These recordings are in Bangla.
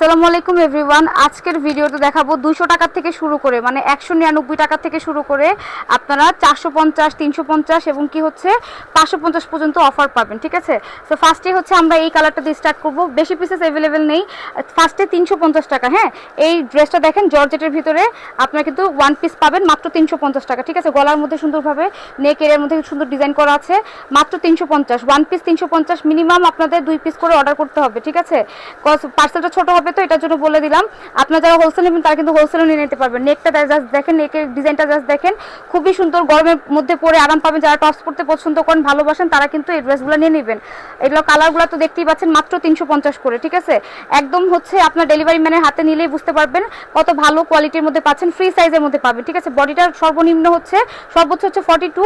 আসসালামু আলাইকুম এভরিওয়ান আজকের ভিডিওতে দেখাবো দুশো টাকা থেকে শুরু করে মানে একশো নিরানব্বই টাকা থেকে শুরু করে আপনারা চারশো পঞ্চাশ, তিনশো পঞ্চাশ এবং কি হচ্ছে পাঁচশো পঞ্চাশ পর্যন্ত অফার পাবেন, ঠিক আছে? তো ফার্স্টে হচ্ছে আমরা এই কালারটা দিয়ে স্টার্ট করব। বেশি পিসেস অ্যাভেলেবেল নেই। ফার্স্টে তিনশো পঞ্চাশ টাকা হ্যাঁ? এই ড্রেসটা দেখেন জর্জেটের ভিতরে আপনারা কিন্তু ওয়ান পিস পাবেন মাত্র তিনশো পঞ্চাশ টাকা, ঠিক আছে? গলার মধ্যে সুন্দরভাবে নেক এর মধ্যে সুন্দর ডিজাইন করা আছে, মাত্র তিনশো পঞ্চাশ। ওয়ান পিস তিনশো পঞ্চাশ মিনিমাম আপনাদের দুই পিস করে অর্ডার করতে হবে, ঠিক আছে? পার্সেলটা ছোটো হবে তো, এটার জন্য বলে দিলাম। আপনারা যারা হোলসেল নেবেন, তারা কিন্তু হোলসেলও নিয়ে নিতে পারবেন। নেকটা জাস্ট দেখেন নেকের ডিজাইনটা জাস্ট দেখেন। খুবই সুন্দর, গরমের মধ্যে পরে আরাম পাবেন। যারা টপস পরতে পছন্দ করেন, ভালোবাসেন, তারা কিন্তু এই ড্রেসগুলো নিয়ে নেবেন। এগুলো কালারগুলো তো দেখতেই পাচ্ছেন, মাত্র তিনশো পঞ্চাশ করে, ঠিক আছে? একদম হচ্ছে আপনার ডেলিভারি ম্যানের হাতে নিলেই বুঝতে পারবেন কত ভালো কোয়ালিটির মধ্যে পাচ্ছেন ফ্রি সাইজের মধ্যে পাবেন, ঠিক আছে? বডিটার সর্বনিম্ন হচ্ছে, সর্বোচ্চ হচ্ছে ফর্টি টু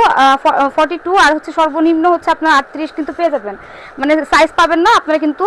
ফর্টি টু আর হচ্ছে সর্বনিম্ন হচ্ছে আপনার আটত্রিশ কিন্তু পেয়ে যাবেন। মানে সাইজ পাবেন না, আপনারা কিন্তু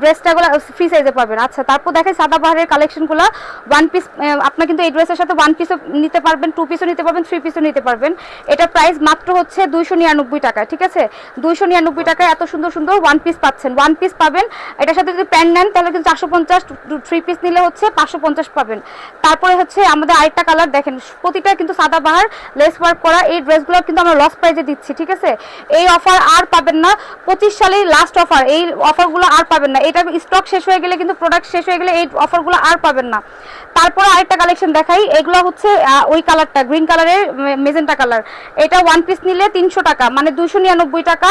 ড্রেসটাগুলো ফ্রি সাইজে পাবেন। আচ্ছা তারপর দেখেন সাদা বাহারের কালেকশনগুলো ওয়ান পিস আপনার কিন্তু এই ড্রেসের সাথে ওয়ান পিসও নিতে পারবেন টু পিসও নিতে পারবেন থ্রি পিসও নিতে পারবেন। এটা প্রাইস মাত্র হচ্ছে দুইশো নিরানব্বই টাকা, ঠিক আছে? দুইশো নিরানব্বই টাকায় এত সুন্দর সুন্দর ওয়ান পিস পাচ্ছেন। ওয়ান পিস পাবেন, এটার সাথে যদি প্যান্ট নেন, তাহলে কিন্তু চারশো পঞ্চাশ থ্রি পিস নিলে হচ্ছে পাঁচশো পঞ্চাশ পাবেন। তারপরে হচ্ছে আমাদের আরেকটা কালার দেখেন, প্রতিটা কিন্তু সাদা বাহার লেস ওয়ার্ক করা, এই ড্রেসগুলো কিন্তু আমরা লস প্রাইজে দিচ্ছি, ঠিক আছে? এই অফার আর পাবেন না, পঁচিশ সালেই লাস্ট অফার এই অফারগুলো আর পাবেন না। এটা স্টক শেষ হয়ে গেলে কিন্তু প্রোডাক্ট শেষ হয়ে গেলে এই অফারগুলো আর পাবেন না। তারপর আরেকটা কালেকশন দেখাই, এগুলো হচ্ছে ওই কালারটা গ্রিন কালারের মেজেন্টা কালার এটা ওয়ান পিস নিলে তিনশো টাকা মানে দুশো নিরানব্বই টাকা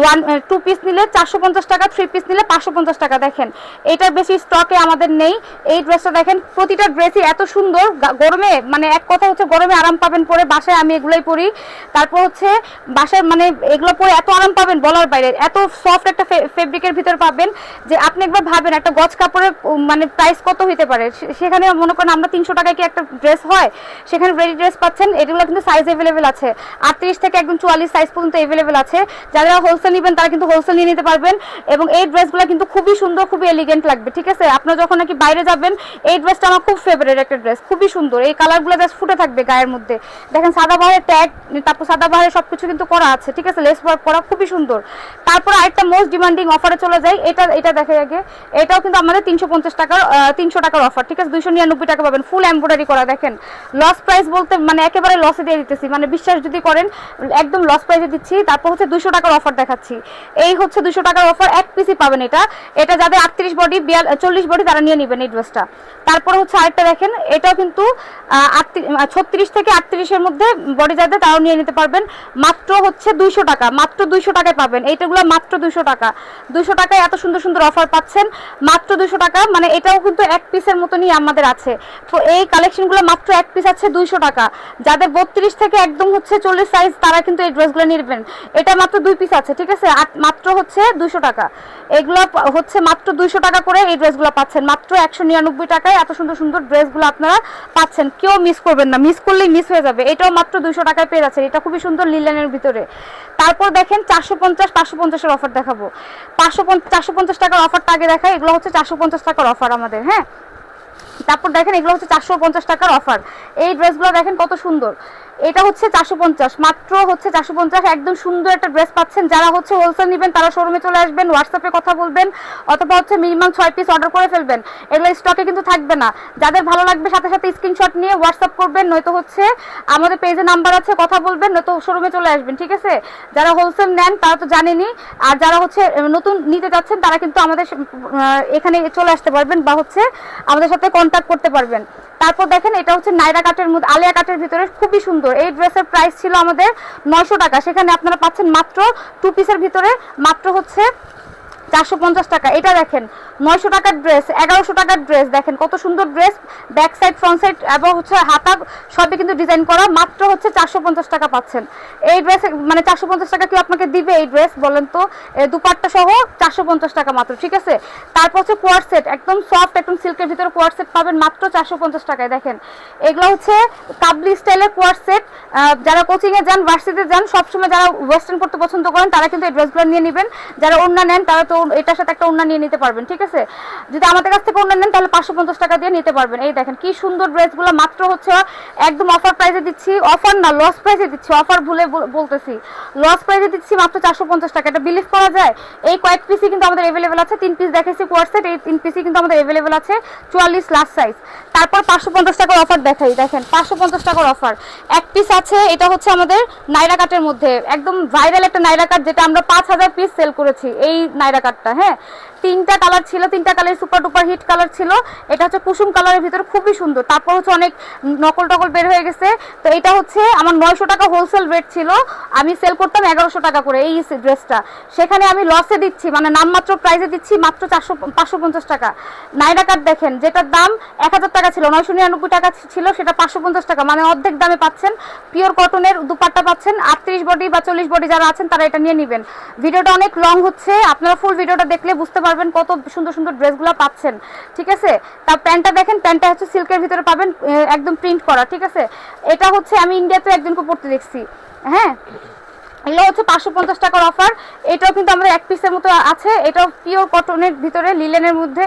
ওয়ান টু পিস নিলে চারশো পঞ্চাশ টাকা থ্রি পিস নিলে পাঁচশো পঞ্চাশ টাকা, দেখেন। এটার বেশি স্টকে আমাদের নেই। এই ড্রেসটা দেখেন, প্রতিটা ড্রেসই এত সুন্দর গরমে মানে এক কথা হচ্ছে গরমে আরাম পাবেন পরে, বাসায় আমি এগুলোই পরি। তারপর হচ্ছে বাসায় মানে এগুলো পরে এত আরাম পাবেন বলার বাইরে, এত সফট একটা ফেব্রিকের ভিতর পাবেন যে আপনি একবার ভাবেন একটা গজ কাপড়ের মানে প্রাইস কত হতে পারে? সেখানে মনে করেন আমরা তিনশো টাকায় কি একটা ড্রেস হয়? সেখানে রেডি ড্রেস পাচ্ছেন, এগুলো কিন্তু সাইজ অ্যাভেলেবেল আছে। আটত্রিশ থেকে একদম চুয়াল্লিশ সাইজ পর্যন্ত অ্যাভেলেবেল আছে। যারা হোলসেল নেবেন, তারা কিন্তু হোলসেল নিয়ে নিতে পারবেন এবং এই ড্রেসগুলো কিন্তু খুবই সুন্দর, খুবই এলিগেন্ট লাগবে, ঠিক আছে? আপনারা যখন নাকি বাইরে যাবেন, এই ড্রেসটা আমার খুব ফেভারিট একটা ড্রেস খুবই সুন্দর। এই কালারগুলো জাস্ট ফুটে থাকবে গায়ের মধ্যে। দেখেন সাদা বাহারের ট্যাগ তারপর সাদা বাহারের সব কিছু কিন্তু করা আছে, ঠিক আছে? লেস ওয়ার্ক করা খুবই সুন্দর। তারপর আরেকটা মোস্ট ডিমান্ডিং অফারে চলে যায় এটা এটা দেখে আগে এটাও কিন্তু আমাদের তিনশো পঞ্চাশ টাকার তিনশো টাকার অফার ঠিক আছে? দুইশো নিরানব্বই টাকা পাবেন ফুল এমব্রয়ডারি করা, দেখেন। লস প্রাইস বলতে মানে একেবারে লসে দিয়ে দিতেছি। মানে বিশ্বাস যদি করেন, একদম লস প্রাইসে দিচ্ছি, তারপর হচ্ছে দুশো টাকার অফার দেখাচ্ছি। এই হচ্ছে দুশো টাকার অফার এক পিসই পাবেন এটা। এটা যাদের আটত্রিশ বডি বিয়াল, চল্লিশ বডি তারা নিয়ে নেবেন এই ড্রেসটা তারপর হচ্ছে আরেকটা দেখেন, এটাও কিন্তু ছত্রিশ থেকে আটত্রিশের মধ্যে বডি যাদের, তারাও নিয়ে নিতে পারবেন। মাত্র হচ্ছে দুইশো টাকা, মাত্র দুইশো টাকায় পাবেন। এইটাগুলো মাত্র দুইশো টাকা। দুইশো টাকায় এত সুন্দর সুন্দর অফার পাচ্ছেন মাত্র দুশো টাকা। মানে এটাও কিন্তু এক পিসের মতনই আমাদের আছে। তো এই কালেকশনগুলো মাত্র এক পিস আছে দুইশো টাকা। যাদের বত্রিশ থেকে একদম হচ্ছে চল্লিশ সাইজ তারা কিন্তু এই ড্রেসগুলো নিবেন। এটা মাত্র দুই পিস আছে, ঠিক আছে? মাত্র হচ্ছে দুইশো টাকা। এগুলো হচ্ছে মাত্র দুইশো টাকা করে এই ড্রেসগুলো পাচ্ছেন। মাত্র একশো নিরানব্বই টাকায় এত সুন্দর সুন্দর ড্রেসগুলো আপনারা পাচ্ছেন। কেউ মিস করবেন না। মিস করলেই মিস হয়ে যাবে। এটাও মাত্র দুইশো টাকায় পেয়ে যাচ্ছেন। এটা খুবই সুন্দর লিলেনের ভিতরে। তারপর দেখেন চারশো পঞ্চাশ, পাঁচশো পঞ্চাশের অফার দেখাবো। পাঁচশো চারশো পঞ্চাশ টাকার অফারটা আগে দেখাই, এগুলো হচ্ছে চারশো পঞ্চাশ টাকার অফার আমাদের হ্যাঁ? তারপর দেখেন এগুলো হচ্ছে চারশো পঞ্চাশ টাকার অফার এই ড্রেসগুলো দেখেন কত সুন্দর। এটা হচ্ছে চারশো পঞ্চাশ, মাত্র হচ্ছে চারশো পঞ্চাশ। একদম সুন্দর একটা ড্রেস পাচ্ছেন। যারা হচ্ছে হোলসেল নেবেন, তারা শোরুমে চলে আসবেন হোয়াটসঅ্যাপে কথা বলবেন, অথবা হচ্ছে মিনিমাম ছয় পিস অর্ডার করে ফেলবেন। এগুলো স্টকে কিন্তু থাকবে না। যাদের ভালো লাগবে, সাথে সাথে স্ক্রিনশট নিয়ে হোয়াটসঅ্যাপ করবেন, নয়তো হচ্ছে আমাদের পেজে নাম্বার আছে, কথা বলবেন, নয়তো শোরুমে চলে আসবেন, ঠিক আছে? যারা হোলসেল নেন, তারা তো জানেনি আর যারা হচ্ছে নতুন নিতে যাচ্ছেন, তারা কিন্তু আমাদের এখানে চলে আসতে পারবেন বা হচ্ছে আমাদের সাথে কন্ট্যাক্ট করতে পারবেন। তারপর দেখেন এটা হচ্ছে নাইরা কাটের মধ্যে, আলিয়া কাটের ভিতরে খুবই সুন্দর। এই ড্রেসের প্রাইস ছিল আমাদের নয়শো টাকা। সেখানে আপনারা পাচ্ছেন মাত্র টু পিসের ভিতরে, মাত্র হচ্ছে চারশো পঞ্চাশ টাকা। এটা দেখেন, নয়শো টাকার ড্রেস এগারোশো টাকার ড্রেস দেখেন, কত সুন্দর dress back side front side এবং হচ্ছে হাতা সবই কিন্তু ডিজাইন করা, মাত্র হচ্ছে চারশো পঞ্চাশ টাকা পাচ্ছেন। এই ড্রেস মানে চারশো পঞ্চাশ টাকা কেউ আপনাকে দিবে এই ড্রেস বলেন তো দুপাট্টা সহ চারশো পঞ্চাশ টাকা মাত্র, ঠিক আছে? তারপর হচ্ছে কোয়ার সেট একদম সফট একদম সিল্কের ভিতরে কোয়ার সেট পাবেন মাত্র চারশো পঞ্চাশ টাকায়, দেখেন। এগুলো হচ্ছে কাবলি স্টাইলের কোয়ার সেট যারা কোচিং এ যান ভার্সিটিতে যান, সবসময় যারা ওয়েস্টার্ন পড়তে পছন্দ করেন, তারা কিন্তু এই ড্রেসগুলো নিয়ে নেবেন। যারা অন্য নেন, তারা তো এটার সাথে একটা ওড়না নিয়ে নিতে পারবেন, ঠিক আছে? যদি আমাদের কাছ থেকে ওড়না নেন, তাহলে পাঁচশো পঞ্চাশ টাকা দিয়ে নিতে পারবেন। এই দেখেন, কি সুন্দর ড্রেসগুলো মাত্র হচ্ছে একদম অফার প্রাইসে দিচ্ছি। অফার না লস প্রাইসে দিচ্ছি। অফার ভুলে বলতেছি। লস প্রাইসে দিচ্ছি মাত্র চারশো পঞ্চাশ টাকা। এটা বিলিভ করা যায়? এই কয়েক পিসই কিন্তু আমাদের অ্যাভেলেবেল আছে। তিন পিস দেখেছি কোয়ারসেট এই তিন পিসই কিন্তু আমাদের অ্যাভেলেবেল আছে চুয়াল্লিশ লাস্ট সাইজ তারপর পাঁচশো পঞ্চাশ টাকার অফার দেখাই। দেখেন, পাঁচশো পঞ্চাশ টাকার অফার এক পিস আছে, এটা হচ্ছে আমাদের নাইরা কাটের মধ্যে। একদম ভাইরাল একটা নাইরা কাট যেটা আমরা পাঁচ হাজার পিস সেল করেছি, এই নাইরা কাটটা হ্যাঁ? তিনটা কালার ছিল, তিনটা colour super duper hit colour ছিল। এটা হচ্ছে কুসুম কালারের ভিতরে খুবই সুন্দর। তারপর হচ্ছে অনেক নকল টকল বের হয়ে গেছে। তো এটা হচ্ছে আমার নয়শো টাকা হোলসেল রেট ছিল। আমি সেল করতাম এগারোশো টাকা করে এই ড্রেসটা সেখানে আমি লসে দিচ্ছি মানে নামমাত্র প্রাইসে দিচ্ছি মাত্র চারশো, পাঁচশো পঞ্চাশ টাকা। নাইরা কাট দেখেন, যেটার দাম এক হাজার টাকা ছিল, নয়শো নিরানব্বই টাকা ছিল, সেটা পাঁচশো পঞ্চাশ টাকা। মানে অর্ধেক দামে পাচ্ছেন। পিওর কটনের দুপাট্টা পাচ্ছেন। আটত্রিশ বডি বা চল্লিশ বডি যারা আছেন, তারা এটা নিয়ে নেবেন। ভিডিওটা অনেক লং হচ্ছে। আপনারা ফুল ভিডিওটা দেখলে বুঝতে পারবেন কত সুন্দর সুন্দর ড্রেসগুলো পাচ্ছেন, ঠিক আছে? তার প্যান্টটা দেখেন, প্যান্টটা হচ্ছে সিল্কের ভিতরে পাবেন একদম প্রিন্ট করা, ঠিক আছে? এটা হচ্ছে আমি ইন্ডিয়াতে একজনকে পড়তে দেখছি হ্যাঁ? এগুলো হচ্ছে পাঁচশো পঞ্চাশ টাকার অফার এটাও কিন্তু আমাদের এক পিসের মতো আছে। এটাও পিওর কটনের ভিতরে লিলেনের মধ্যে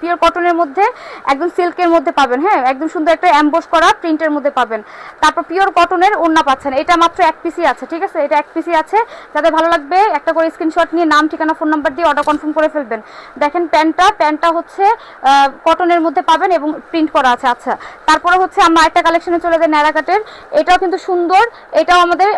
পিওর কটনের মধ্যে একদম সিল্কের মধ্যে পাবেন হ্যাঁ? একদম সুন্দর একটা অ্যাম্বোস করা প্রিন্টের মধ্যে পাবেন। তারপর পিওর কটনের ওড়না পাচ্ছেন। এটা মাত্র এক পিসই আছে, ঠিক আছে? এটা এক পিসই আছে। যাদের ভালো লাগবে, একটা করে স্ক্রিনশট নিয়ে নাম, ঠিকানা ফোন নাম্বার দিয়ে অর্ডার কনফার্ম করে ফেলবেন। দেখেন প্যান্টটা প্যান্টটা হচ্ছে কটনের মধ্যে পাবেন এবং প্রিন্ট করা আছে। আচ্ছা তারপরে হচ্ছে আমরা একটা কালেকশনে চলে যাই ন্যাড়াকাটের। এটাও কিন্তু সুন্দর। এটাও আমাদের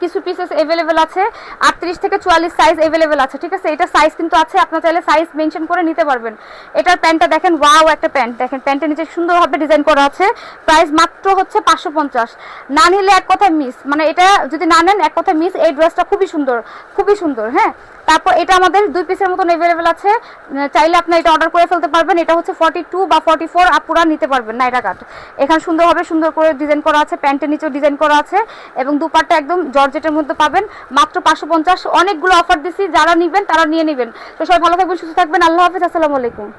কিছু পিসেস অ্যাভেলেবেল আছে, আটত্রিশ থেকে চুয়াল্লিশ সাইজ অ্যাভেলেবেল আছে, ঠিক আছে? এটা সাইজ কিন্তু আছে, আপনার চাইলে সাইজ মেনশন করে নিতে পারবেন। এটার প্যান্টটা দেখেন ওয়াও একটা প্যান্ট। দেখেন, প্যান্টের নিচে সুন্দরভাবে ডিজাইন করা আছে। প্রাইস মাত্র হচ্ছে পাঁচশো পঞ্চাশ। না নিলে এক কথায় মিস মানে এটা যদি না নেন, এক কথায় মিস এই ড্রেসটা খুবই সুন্দর খুবই সুন্দর হ্যাঁ? তারপর এটা আমাদের দুই পিসের মতন অ্যাভেলেবেল আছে। চাইলে আপনি এটা অর্ডার করে ফেলতে পারবেন। এটা হচ্ছে ফর্টি টু বা ফর্টি ফোর আপুরা নিতে পারবেন নাইরা কাট এখানে সুন্দরভাবে সুন্দর করে ডিজাইন করা আছে, প্যান্টের নিচেও ডিজাইন করা আছে এবং দুপাটটা একদম জর্জেটের মধ্যে পাবেন। মাত্র পাঁচশো পঞ্চাশ। অনেকগুলো অফার দিছি, যারা নেবেন তারা নিয়ে নেবেন। তো সবাই ভালো থাকবেন, সুস্থ থাকবেন। আল্লাহ হাফিজ, আসসালামু আলাইকুম।